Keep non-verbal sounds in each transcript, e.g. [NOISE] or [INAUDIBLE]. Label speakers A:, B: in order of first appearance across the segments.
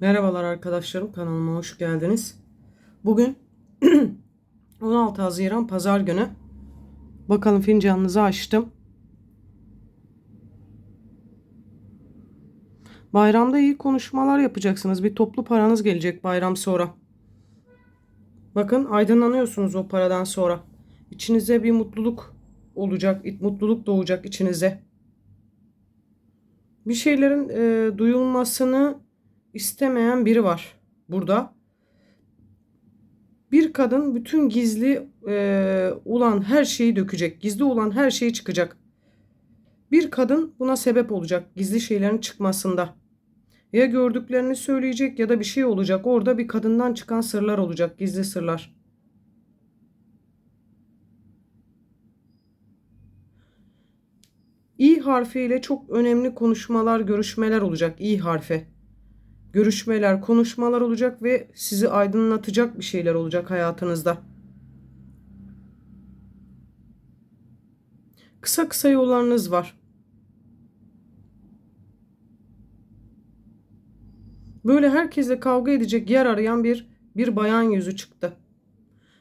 A: Merhabalar arkadaşlarım kanalıma hoş geldiniz. Bugün [CLEARS THROAT] 16 Haziran Pazar günü. Bakalım fincanınızı açtım. Bayramda iyi konuşmalar yapacaksınız. Bir toplu paranız gelecek bayram sonra. Bakın aydınlanıyorsunuz o paradan sonra. İçinize bir mutluluk olacak, mutluluk doğacak içinize. Bir şeylerin e, duyulmasını istemeyen biri var burada. Bir kadın bütün gizli e, olan her şeyi dökecek. Gizli olan her şeyi çıkacak. Bir kadın buna sebep olacak gizli şeylerin çıkmasında. Ya gördüklerini söyleyecek ya da bir şey olacak. Orada bir kadından çıkan sırlar olacak, gizli sırlar. İ harfiyle çok önemli konuşmalar, görüşmeler olacak. İ harfi görüşmeler, konuşmalar olacak ve sizi aydınlatacak bir şeyler olacak hayatınızda. Kısa kısa yollarınız var. Böyle herkesle kavga edecek yer arayan bir bir bayan yüzü çıktı.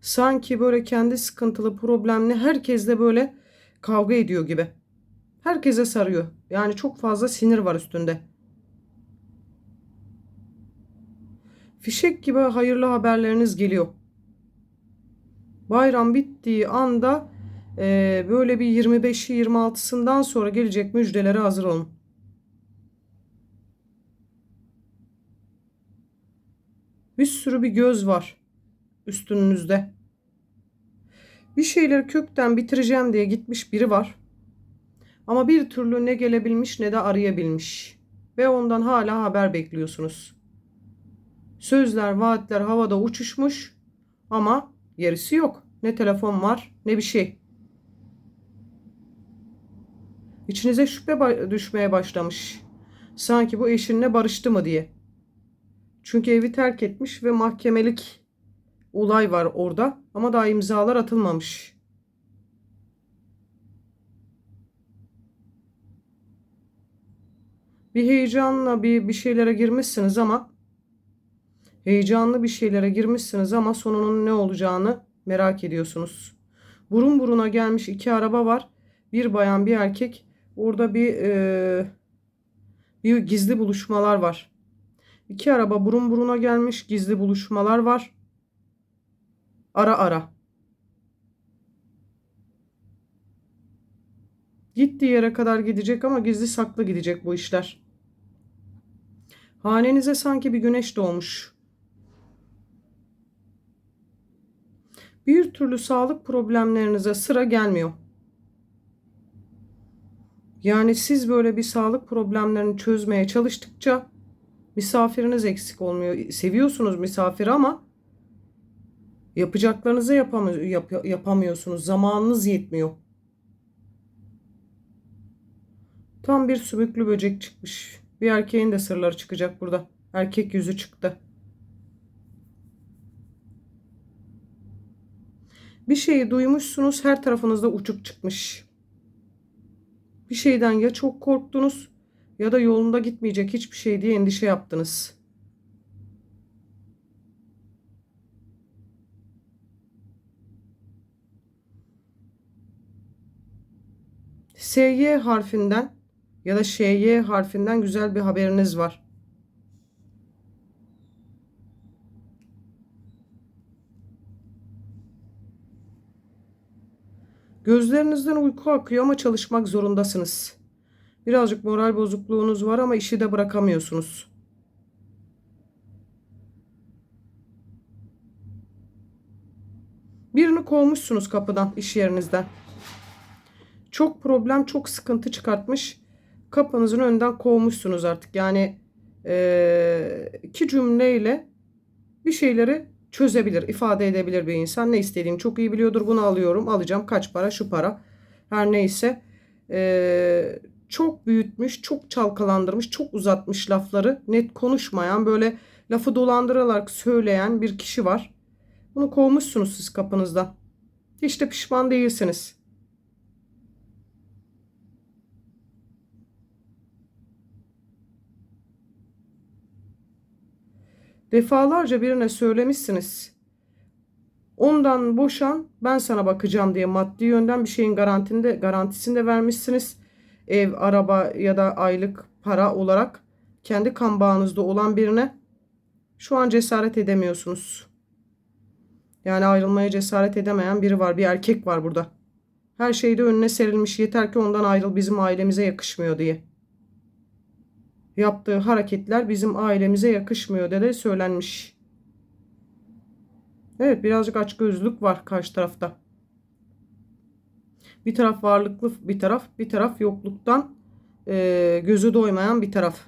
A: Sanki böyle kendi sıkıntılı, problemli herkesle böyle kavga ediyor gibi. Herkese sarıyor. Yani çok fazla sinir var üstünde. Fişek gibi hayırlı haberleriniz geliyor. Bayram bittiği anda e, böyle bir 25'i 26'sından sonra gelecek müjdelere hazır olun. Bir sürü bir göz var üstünüzde. Bir şeyleri kökten bitireceğim diye gitmiş biri var. Ama bir türlü ne gelebilmiş ne de arayabilmiş. Ve ondan hala haber bekliyorsunuz. Sözler, vaatler havada uçuşmuş ama gerisi yok. Ne telefon var ne bir şey. İçinize şüphe düşmeye başlamış. Sanki bu eşinle barıştı mı diye. Çünkü evi terk etmiş ve mahkemelik olay var orada ama daha imzalar atılmamış. Bir heyecanla bir bir şeylere girmişsiniz ama Heyecanlı bir şeylere girmişsiniz ama sonunun ne olacağını merak ediyorsunuz. Burun buruna gelmiş iki araba var. Bir bayan bir erkek. Orada bir e, bir gizli buluşmalar var. İki araba burun buruna gelmiş gizli buluşmalar var. Ara ara. Gittiği yere kadar gidecek ama gizli saklı gidecek bu işler. Hanenize sanki bir güneş doğmuş. Bir türlü sağlık problemlerinize sıra gelmiyor. Yani siz böyle bir sağlık problemlerini çözmeye çalıştıkça misafiriniz eksik olmuyor. Seviyorsunuz misafiri ama yapacaklarınızı yapamı yap yapamıyorsunuz. Zamanınız yetmiyor. Tam bir sümüklü böcek çıkmış. Bir erkeğin de sırları çıkacak burada. Erkek yüzü çıktı. Bir şeyi duymuşsunuz her tarafınızda uçuk çıkmış. Bir şeyden ya çok korktunuz ya da yolunda gitmeyecek hiçbir şey diye endişe yaptınız. SY harfinden ya da ŞY harfinden güzel bir haberiniz var. Gözlerinizden uyku akıyor ama çalışmak zorundasınız. Birazcık moral bozukluğunuz var ama işi de bırakamıyorsunuz. Birini kovmuşsunuz kapıdan, iş yerinizden. Çok problem, çok sıkıntı çıkartmış. Kapınızın önünden kovmuşsunuz artık. Yani iki cümleyle bir şeyleri çözebilir, ifade edebilir bir insan. Ne istediğini çok iyi biliyordur. Bunu alıyorum, alacağım. Kaç para? Şu para. Her neyse. Ee, çok büyütmüş, çok çalkalandırmış, çok uzatmış lafları. Net konuşmayan, böyle lafı dolandırarak söyleyen bir kişi var. Bunu kovmuşsunuz siz kapınızdan. Hiç de pişman değilsiniz. Defalarca birine söylemişsiniz. Ondan boşan ben sana bakacağım diye maddi yönden bir şeyin garantinde garantisini de vermişsiniz. Ev, araba ya da aylık para olarak kendi kan bağınızda olan birine şu an cesaret edemiyorsunuz. Yani ayrılmaya cesaret edemeyen biri var. Bir erkek var burada. Her şeyde önüne serilmiş. Yeter ki ondan ayrıl bizim ailemize yakışmıyor diye. Yaptığı hareketler bizim ailemize yakışmıyor diye de söylenmiş. Evet birazcık açgözlülük var karşı tarafta. Bir taraf varlıklı bir taraf, bir taraf yokluktan e, gözü doymayan bir taraf.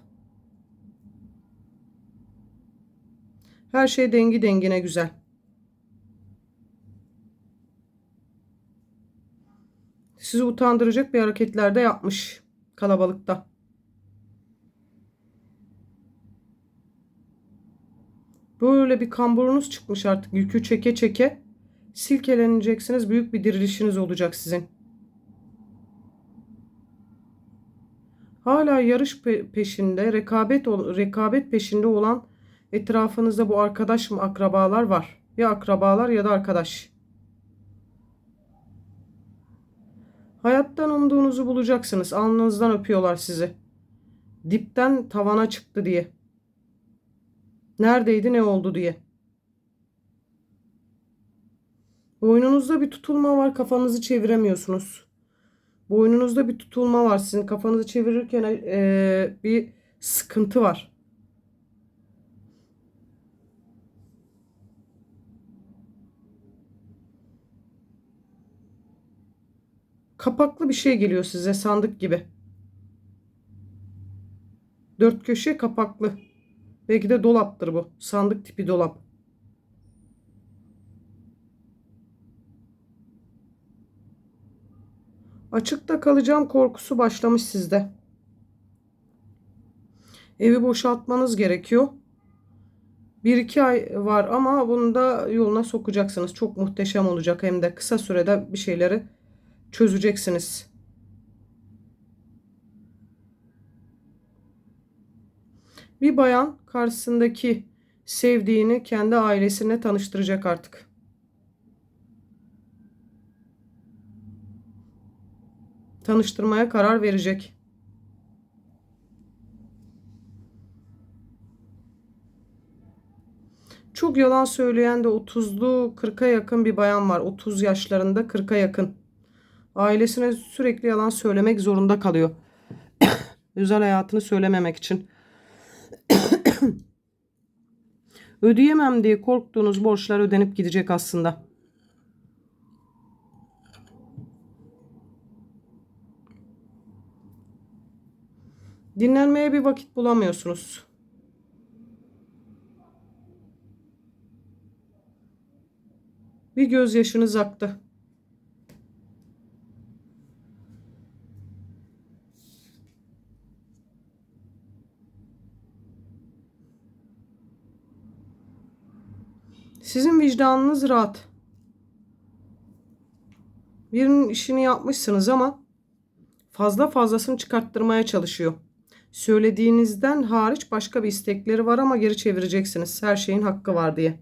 A: Her şey dengi dengine güzel. Sizi utandıracak bir hareketler de yapmış kalabalıkta. Böyle bir kamburunuz çıkmış artık yükü çeke çeke. Silkeleneceksiniz. Büyük bir dirilişiniz olacak sizin. Hala yarış peşinde, rekabet rekabet peşinde olan etrafınızda bu arkadaş mı akrabalar var. Ya akrabalar ya da arkadaş. Hayattan umduğunuzu bulacaksınız. Alnınızdan öpüyorlar sizi. Dipten tavana çıktı diye. Neredeydi ne oldu diye. Boynunuzda bir tutulma var kafanızı çeviremiyorsunuz. Boynunuzda bir tutulma var sizin kafanızı çevirirken e, bir sıkıntı var. Kapaklı bir şey geliyor size sandık gibi. Dört köşe kapaklı. Belki de dolaptır bu. Sandık tipi dolap. Açıkta kalacağım korkusu başlamış sizde. Evi boşaltmanız gerekiyor. Bir iki ay var ama bunu da yoluna sokacaksınız. Çok muhteşem olacak hem de kısa sürede bir şeyleri çözeceksiniz. Bir bayan karşısındaki sevdiğini kendi ailesine tanıştıracak artık. Tanıştırmaya karar verecek. Çok yalan söyleyen de 30'lu 40'a yakın bir bayan var. 30 yaşlarında 40'a yakın. Ailesine sürekli yalan söylemek zorunda kalıyor. [COUGHS] Özel hayatını söylememek için. Ödeyemem diye korktuğunuz borçlar ödenip gidecek aslında. Dinlenmeye bir vakit bulamıyorsunuz. Bir gözyaşınız aktı. Sizin vicdanınız rahat. Birinin işini yapmışsınız ama fazla fazlasını çıkarttırmaya çalışıyor. Söylediğinizden hariç başka bir istekleri var ama geri çevireceksiniz. Her şeyin hakkı var diye.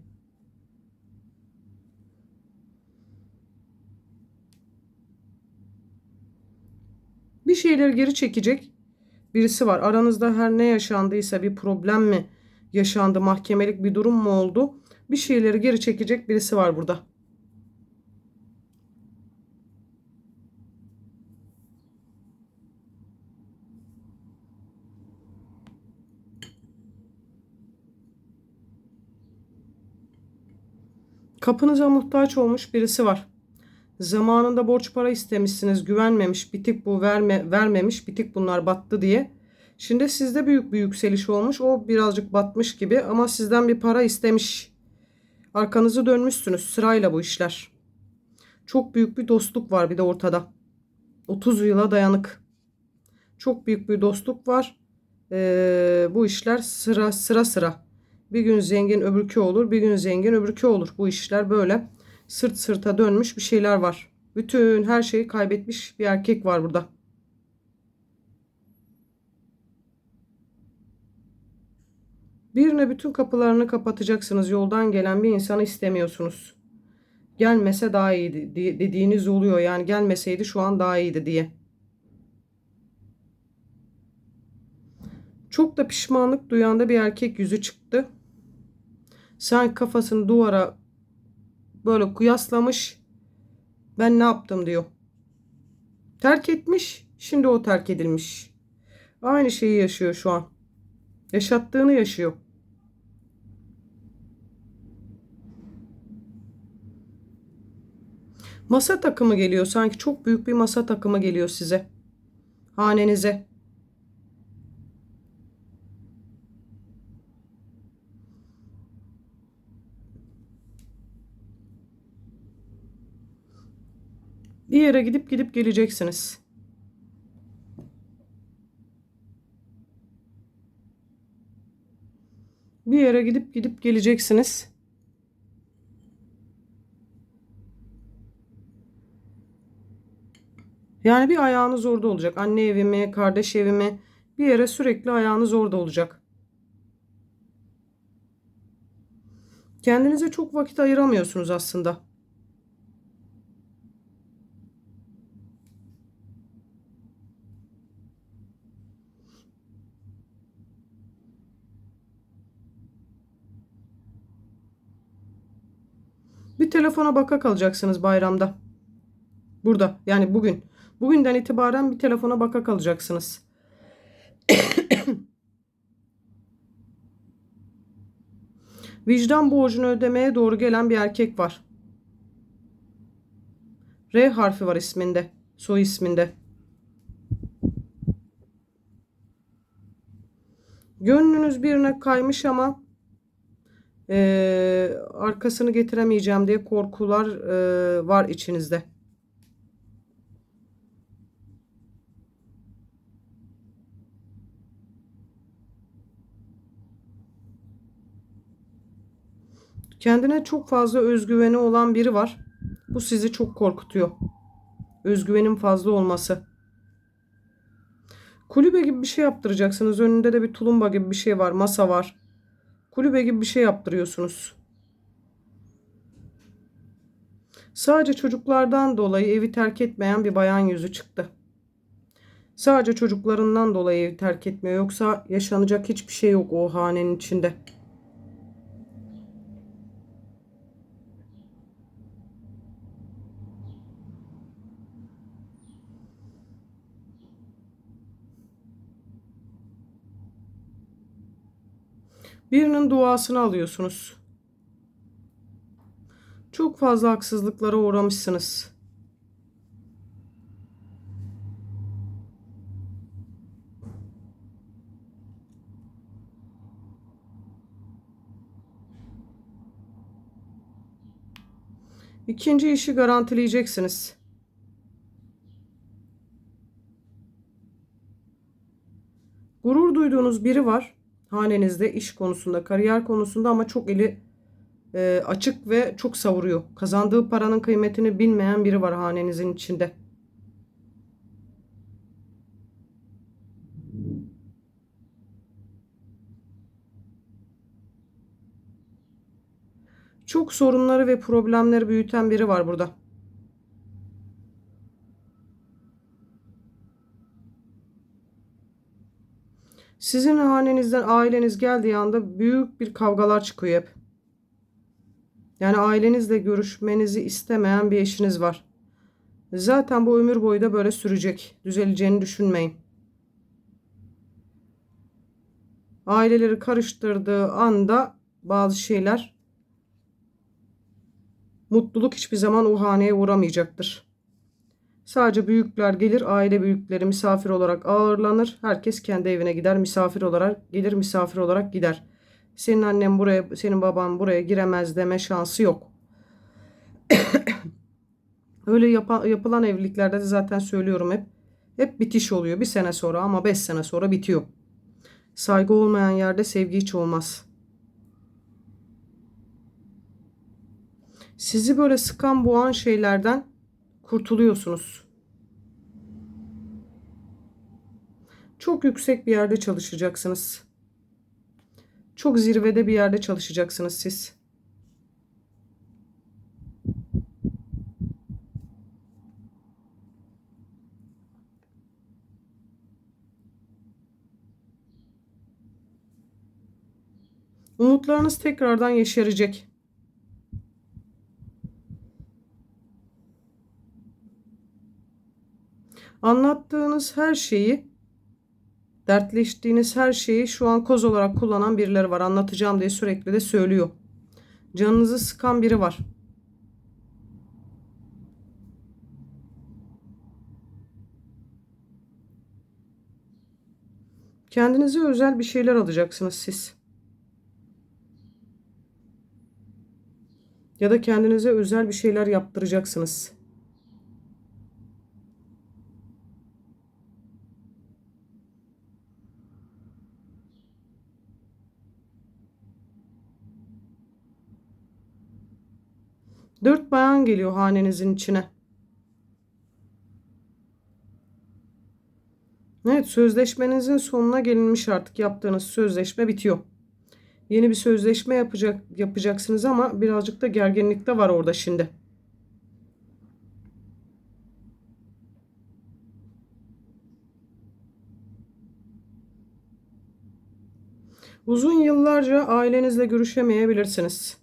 A: Bir şeyleri geri çekecek birisi var. Aranızda her ne yaşandıysa bir problem mi yaşandı, mahkemelik bir durum mu oldu? Bir şeyleri geri çekecek birisi var burada. Kapınıza muhtaç olmuş birisi var. Zamanında borç para istemişsiniz, güvenmemiş, bitik bu verme, vermemiş, bitik bunlar battı diye. Şimdi sizde büyük bir yükseliş olmuş. O birazcık batmış gibi ama sizden bir para istemiş. Arkanızı dönmüşsünüz sırayla bu işler. Çok büyük bir dostluk var bir de ortada. 30 yıla dayanık. Çok büyük bir dostluk var. Ee, bu işler sıra sıra sıra. Bir gün zengin öbürkü olur. Bir gün zengin öbürkü olur. Bu işler böyle. Sırt sırta dönmüş bir şeyler var. Bütün her şeyi kaybetmiş bir erkek var burada. Birine bütün kapılarını kapatacaksınız. Yoldan gelen bir insanı istemiyorsunuz. Gelmese daha iyiydi dediğiniz oluyor. Yani gelmeseydi şu an daha iyiydi diye. Çok da pişmanlık duyan da bir erkek yüzü çıktı. Sen kafasını duvara böyle kuyaslamış. Ben ne yaptım diyor. Terk etmiş. Şimdi o terk edilmiş. Aynı şeyi yaşıyor şu an. Yaşattığını yaşıyor. Masa takımı geliyor. Sanki çok büyük bir masa takımı geliyor size. Hanenize. Bir yere gidip gidip geleceksiniz. Bir yere gidip gidip geleceksiniz. Yani bir ayağınız orada olacak. Anne evi mi, kardeş evi mi? Bir yere sürekli ayağınız orada olacak. Kendinize çok vakit ayıramıyorsunuz aslında. Bir telefona baka kalacaksınız bayramda. Burada yani bugün. Bugünden itibaren bir telefona baka kalacaksınız. [COUGHS] Vicdan borcunu ödemeye doğru gelen bir erkek var. R harfi var isminde. Soy isminde. Gönlünüz birine kaymış ama eee, arkasını getiremeyeceğim diye korkular eee, var içinizde. Kendine çok fazla özgüveni olan biri var. Bu sizi çok korkutuyor. Özgüvenin fazla olması. Kulübe gibi bir şey yaptıracaksınız. Önünde de bir tulumba gibi bir şey var. Masa var. Kulübe gibi bir şey yaptırıyorsunuz. Sadece çocuklardan dolayı evi terk etmeyen bir bayan yüzü çıktı. Sadece çocuklarından dolayı evi terk etmiyor. Yoksa yaşanacak hiçbir şey yok o hanenin içinde. Birinin duasını alıyorsunuz. Çok fazla haksızlıklara uğramışsınız. İkinci işi garantileyeceksiniz. Gurur duyduğunuz biri var hanenizde iş konusunda, kariyer konusunda ama çok eli e, açık ve çok savuruyor. Kazandığı paranın kıymetini bilmeyen biri var hanenizin içinde. Çok sorunları ve problemleri büyüten biri var burada. Sizin hanenizden aileniz geldiği anda büyük bir kavgalar çıkıyor hep. Yani ailenizle görüşmenizi istemeyen bir eşiniz var. Zaten bu ömür boyu da böyle sürecek. Düzeleceğini düşünmeyin. Aileleri karıştırdığı anda bazı şeyler mutluluk hiçbir zaman o haneye uğramayacaktır. Sadece büyükler gelir, aile büyükleri misafir olarak ağırlanır. Herkes kendi evine gider, misafir olarak gelir, misafir olarak gider. Senin annen buraya, senin baban buraya giremez deme şansı yok. [COUGHS] Öyle yapa- yapılan evliliklerde de zaten söylüyorum hep. Hep bitiş oluyor bir sene sonra ama beş sene sonra bitiyor. Saygı olmayan yerde sevgi hiç olmaz. Sizi böyle sıkan boğan şeylerden kurtuluyorsunuz. Çok yüksek bir yerde çalışacaksınız. Çok zirvede bir yerde çalışacaksınız siz. Umutlarınız tekrardan yeşerecek. Anlattığınız her şeyi, dertleştiğiniz her şeyi şu an koz olarak kullanan birileri var. Anlatacağım diye sürekli de söylüyor. Canınızı sıkan biri var. Kendinize özel bir şeyler alacaksınız siz. Ya da kendinize özel bir şeyler yaptıracaksınız. Dört bayan geliyor hanenizin içine. Evet sözleşmenizin sonuna gelinmiş artık yaptığınız sözleşme bitiyor. Yeni bir sözleşme yapacak yapacaksınız ama birazcık da gerginlik de var orada şimdi. Uzun yıllarca ailenizle görüşemeyebilirsiniz.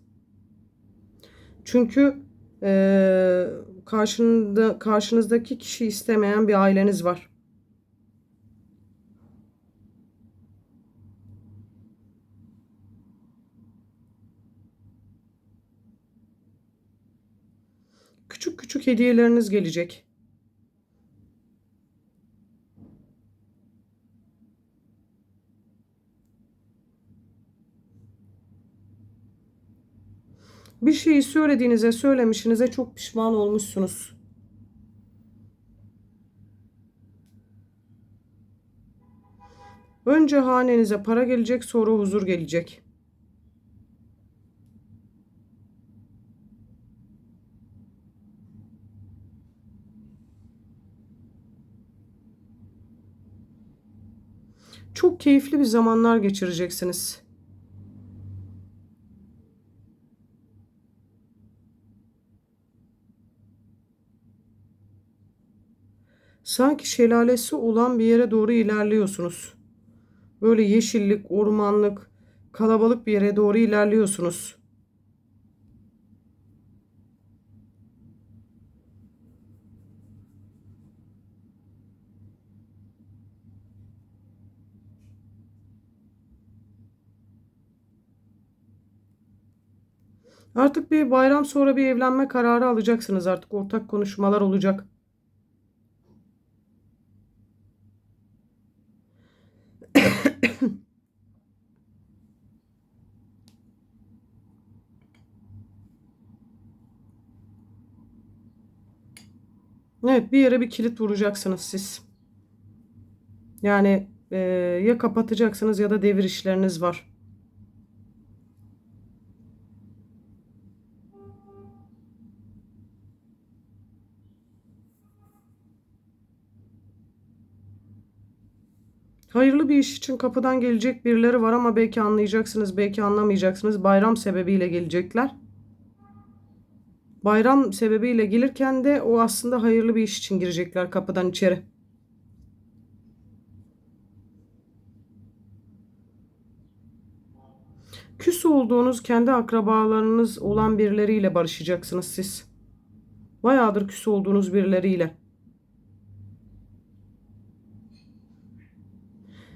A: Çünkü eee karşında, karşınızdaki kişi istemeyen bir aileniz var. Küçük küçük hediyeleriniz gelecek. Bir şeyi söylediğinize, söylemişinize çok pişman olmuşsunuz. Önce hanenize para gelecek, sonra huzur gelecek. Çok keyifli bir zamanlar geçireceksiniz. Sanki şelalesi olan bir yere doğru ilerliyorsunuz. Böyle yeşillik, ormanlık, kalabalık bir yere doğru ilerliyorsunuz. Artık bir bayram sonra bir evlenme kararı alacaksınız artık. Ortak konuşmalar olacak. Evet bir yere bir kilit vuracaksınız siz. Yani e, ya kapatacaksınız ya da devir işleriniz var. Hayırlı bir iş için kapıdan gelecek birileri var ama belki anlayacaksınız, belki anlamayacaksınız. Bayram sebebiyle gelecekler. Bayram sebebiyle gelirken de o aslında hayırlı bir iş için girecekler kapıdan içeri. Küs olduğunuz kendi akrabalarınız olan birileriyle barışacaksınız siz. Bayağıdır küs olduğunuz birileriyle.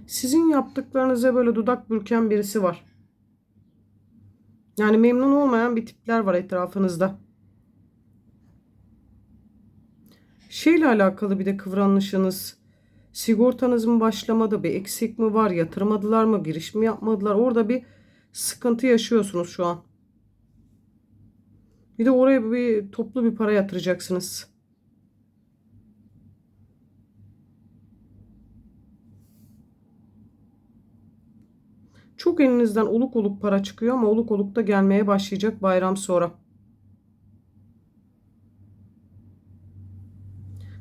A: Sizin yaptıklarınıza böyle dudak bürken birisi var. Yani memnun olmayan bir tipler var etrafınızda. Şeyle alakalı bir de kıvranışınız. Sigortanız mı başlamadı? Bir eksik mi var? Yatırmadılar mı? Giriş mi yapmadılar? Orada bir sıkıntı yaşıyorsunuz şu an. Bir de oraya bir toplu bir para yatıracaksınız. Çok elinizden oluk oluk para çıkıyor ama oluk oluk da gelmeye başlayacak bayram sonra.